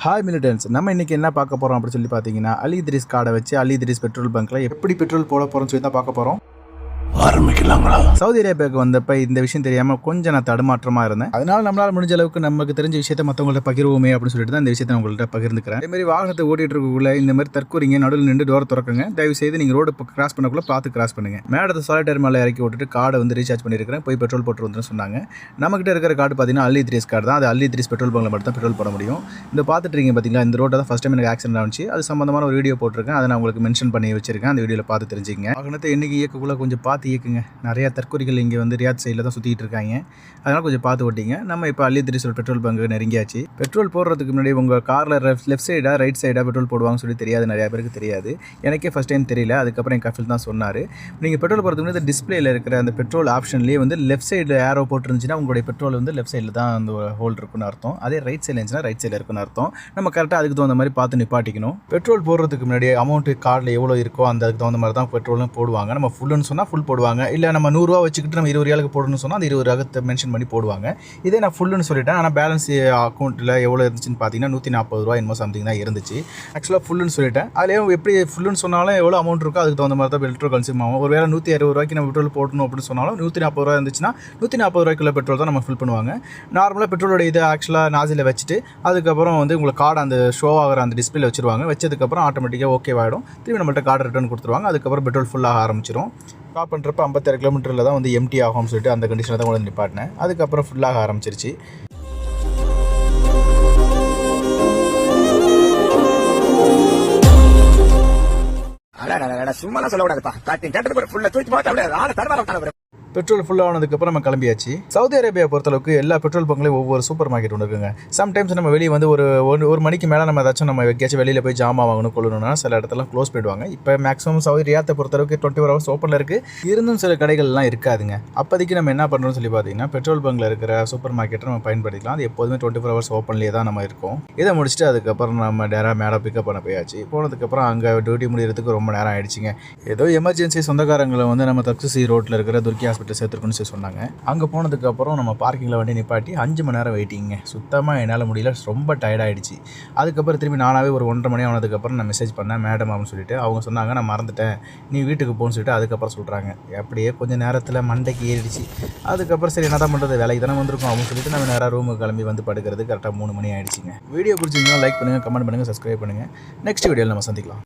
Hi militants நம்ம இன்றைக்கி என்ன பார்க்க போகிறோம் அப்படின்னு சொல்லி பார்த்தீங்கன்னா அலி திரிஸ் கார்டை வச்சு அலி திரிஸ் பெட்ரோல் பங்க்கில் எப்படி பெட்ரோல் போட போகிறோம்னு சொல்லி தான் பார்க்க போகிறோம் ஆரம்பிக்கலாங்களா? சவுதி அரேபியாவுக்கு வந்தப்ப இந்த விஷயம் தெரியாமல் கொஞ்சம் நான் தடுமாற்றமாக இருந்தேன். அதனால நம்மளால் முடிஞ்ச அளவுக்கு நமக்கு தெரிஞ்ச விஷயத்தை மற்றவங்கள்ட்ட பகிர்வோமே அப்படின்னு சொல்லிட்டு தான் இந்த விஷயத்தை உங்கள்கிட்ட பகிர்ந்துக்கிறேன். இதே மாதிரி வாகனத்தை ஓட்டிட்டு இருக்கக்குள்ள இந்த மாதிரி தற்கூறிங்க நடுவில் நின்று டோர் திறக்குங்க. தயவு செய்து நீங்கள் ரோடு கிராஸ் பண்ணக்குள்ள பார்த்து கிராஸ் பண்ணுங்க. மேடத்தை சாலிட்டர் மேலே இறக்கி விட்டுட்டு கார்டை வந்து ரீசார்ஜ் பண்ணியிருக்கிறேன். போய் பெட்ரோல் போட்டு வந்து சொன்னாங்க. நம்மகிட்ட இருக்கிற கார்டு பார்த்தீங்கன்னா அல்லி த்ரீஸ் கார்டு தான். அது அல்லி த்ரீஸ் பெட்ரோல் பங்கில் மட்டும் தான் பெட்ரோல் போட முடியும். இந்த பார்த்துட்டு இருக்கீங்க பார்த்தீங்களா இந்த ரோட்டை தான் ஃபஸ்ட் டைம் எனக்கு ஆக்சிடென்ட் ஆச்சு அது சம்பந்தமான ஒரு வீடியோ போட்டிருக்கேன். அதை நான் உங்களுக்கு மென்ஷன் பண்ணி வச்சிருக்கேன். அந்த வீடியோவில் பார்த்து தெரிஞ்சுங்க வாகனத்தை என்னைக்கு இயக்கக்குள்ள கொஞ்சம் பார்த்து இயக்குங்க. நிறையா தற்கொலைகள் இங்கே வந்து ரியாத் சைடில் தான் சுற்றிட்டு இருக்காங்க. அதனால் கொஞ்சம் பார்த்து ஓட்டிங்க. நம்ம இப்போ அல்லி திரிசூல் பெட்ரோல் பங்கு நெருங்கியாச்சு. பெட்ரோல் போடுறதுக்கு முன்னாடி உங்கள் காரில் லெஃப்ட் சைடாக ரைட் சைடாக பெட்ரோல் போடுவாங்கன்னு சொல்லி தெரியாது நிறையா பேருக்கு தெரியாது. எனக்கே ஃபஸ்ட் டைம் தெரியல. அதுக்கப்புறம் என் கஃபில் தான் சொன்னார். நீங்கள் பெட்ரோல் போகிறதுக்கு முன்னாடி டிஸ்பிளேல இருக்கிற அந்த பெட்ரோல் ஆப்ஷன்லேயே வந்து லெஃப்ட் சைடில் ஏரோ போட்டுருந்துச்சுன்னா உங்களுடைய பெட்ரோல் வந்து லெஃப்ட் சைடில் தான் அந்த ஹோல் இருக்குன்னு அர்த்தம். அதே ரைட் சைடில் இருந்துச்சுன்னா ரைட் சைடில் இருக்குன்னு அர்த்தம். நம்ம கரெக்டாக அதுக்கு தகுந்த மாதிரி பார்த்து நிப்பாட்டிக்கணும். பெட்ரோல் போடுறதுக்கு முன்னாடி அமௌண்ட்டு கார்டில் எவ்வளோ இருக்கோ அந்த அதுக்கு தகுந்த மாதிரி தான் பெட்ரோலும் போடுவாங்க. நம்ம ஃபுல்லுன்னு சொன்னால் ஃபுல் போடுவாங்க. இல்லை நம்ம நூறுரூவா வச்சுக்கிட்டு நம்ம இருபது ரூபாய்க்கு போடணும்னு சொன்னால் அந்த இருபது ரூபாய்க்கு மென்ஷன் பண்ணி போடுவாங்க. இதே நான் ஃபுல்லுன்னு சொல்லிட்டேன். ஆனால் பேலன்ஸ் அக்கௌண்ட்டில் எவ்வளோ இருந்துச்சுன்னு பார்த்தீங்கன்னா நூற்றி நாற்பது ரூபா என்னமோ சம்திங் தான் இருந்துச்சு. ஆக்சுவலாக ஃபுல்லுன்னு சொல்லிட்டேன். அதுலேயும் எப்படி ஃபுல்லுன்னு சொன்னாலும் எவ்வளோ அமௌண்ட் இருக்கோ அதுக்கு தகுந்த மாதிரி தான் பெட்ரோல் கன்சியூம் ஆகும். ஒரு வேளை நூற்றி அறுபது ரூபாய்க்கு நம்ம பெட்ரோல் போடணும் அப்படின்னு சொன்னாலும் நூற்றி நாற்பது ரூபா இருந்துச்சுன்னா நூற்றி நாற்பது ரூபாய்க்குள்ள பெட்ரோல் தான் நம்ம ஃபில் பண்ணுவாங்க. நார்மலாக பெட்ரோலோட இதை ஆக்சுவலாக நாசியில் வச்சுட்டு அதுக்கப்புறம் வந்து உங்களுக்கு கார்டு அந்த ஷோ ஆகிற அந்த டிஸ்பிளே வச்சுருவாங்க. வச்சதுக்கப்புறம் ஆட்டோமேட்டிக்காக ஓகே ஆகிடும் திரும்பி நம்மள்ட்ட கார்டு ரிட்டர்ன் கொடுத்துருவாங்க. அதுக்கப்புறம் பெட்ரோல் ஃபுல்லாக ஆரம்பிச்சிடும் ஸ்டாப் பண்ணுறப்ப ஐம்பத்தாறு கிலோமீட்டரில் தான் வந்து எம்டி ஆகும்னு சொல்லிட்டு அந்த கண்டிஷனில் தான் கொண்டு வந்து நிப்பாட்டினேன். அதுக்கப்புறம் ஃபுல்லாக ஆரம்பிச்சிருச்சு. சும்மா சொல்லக்கூடாதுப்பா. காட்டி கேட்டது ஃபுல்லாக தூக்கி போட்டு அப்படியே ஆளை தடவாரம் தடவை பெட்ரோல் ஃபுல் ஆனதுக்கப்புறம் நம்ம கிளம்பியாச்சு. சவுதி அரேபியா பொறுத்தளவுக்கு எல்லா பெட்ரோல் பங்க்லையும் ஒவ்வொரு சூப்பர் மார்க்கெட் ஒன்று இருக்குங்க. சம்டைம்ஸ் நம்ம வெளியே வந்து ஒரு ஒரு ஒரு மணிக்கு மேலே நம்ம ஏதாச்சும் நம்ம எங்கேயாச்சும் வெளியில் போய் ஜாமா வாங்கணும் கொள்ளணும்னா சில இடத்துல க்ளோஸ் பண்ணிடுவாங்க இப்போ மேக்ஸிமம் சவுதி ரியாத்தை பொறுத்தளவுக்கு டுவெண்ட்டி ஃபோர் ஹவர்ஸ் ஓப்பனில் இருக்குது இருந்தும் சில கடைகள்லாம் இருக்காதுங்க. அப்போதைக்கு நம்ம என்ன பண்ணுறோம்னு சொல்லி பார்த்தீங்கன்னா பெட்ரோல் பங்கில் இருக்கிற சூப்பர் மார்க்கெட்டை நம்ம பயன்படுத்திக்கலாம். அது எப்போதுமே டுவெண்ட்டி ஃபோர் ஹவர்ஸ் ஓப்பன்லேயே தான் நம்ம இருக்கோம். இதை முடிச்சுட்டு அதுக்கப்புறம் நம்ம நேராக மேடம் பிக்கப் பண்ண போயாச்சு. போனதுக்கப்புறம் அங்கே டியூட்டி முடியறதுக்கு ரொம்ப நேரம் ஆயிடுச்சுங்க. ஏதோ எமர்ஜென்சி சொந்தக்காரங்களை வந்து நம்ம தக்சி ரோட்டில் இருக்கிற துர்க்கியாஸ் ஹாஸ்பிட்டல் சேர்த்துருக்குன்னு சொல்லி சொன்னாங்க. அங்கே போனதுக்கப்புறம் நம்ம பார்க்கிங்கில் வண்டி நிப்பாட்டி அஞ்சு மணி நேரம் வெயிட்டிங்க சுத்தமாக என்னால் முடியல. ரொம்ப டயர்டாயிடுச்சு அதுக்கப்புறம் திரும்பி நானாகவே ஒரு ஒன்றரை மணி ஆனதுக்கப்புறம் நான் மெசேஜ் பண்ணேன் மேடம் அப்படின்னு சொல்லிட்டு. அவங்க சொன்னாங்க நான் மறந்துட்டேன். நீ வீட்டுக்கு போகணும்னு சொல்லிட்டு அதுக்கப்புறம் சொல்கிறாங்க அப்படியே கொஞ்சம் நேரத்தில் மண்டைக்கு ஏறிடுச்சு. அதுக்கப்புறம் சரி என்ன தான் பண்ணுறது வேலைக்கு தானே வந்திருக்கோம் அப்படின்னு சொல்லிட்டு நம்ம நேராக ரூமுக்கு கிளம்பி வந்து படுக்கிறது கரெக்டாக மூணு மணி ஆயிடுச்சுங்க. வீடியோ பிடிச்சிங்கன்னா லைக் பண்ணுங்கள் கமெண்ட் பண்ணுங்கள் சப்ஸ்கிரைப் பண்ணுங்கள் நெக்ஸ்ட் வீடியோவில் நம்ம சந்திக்கலாம்.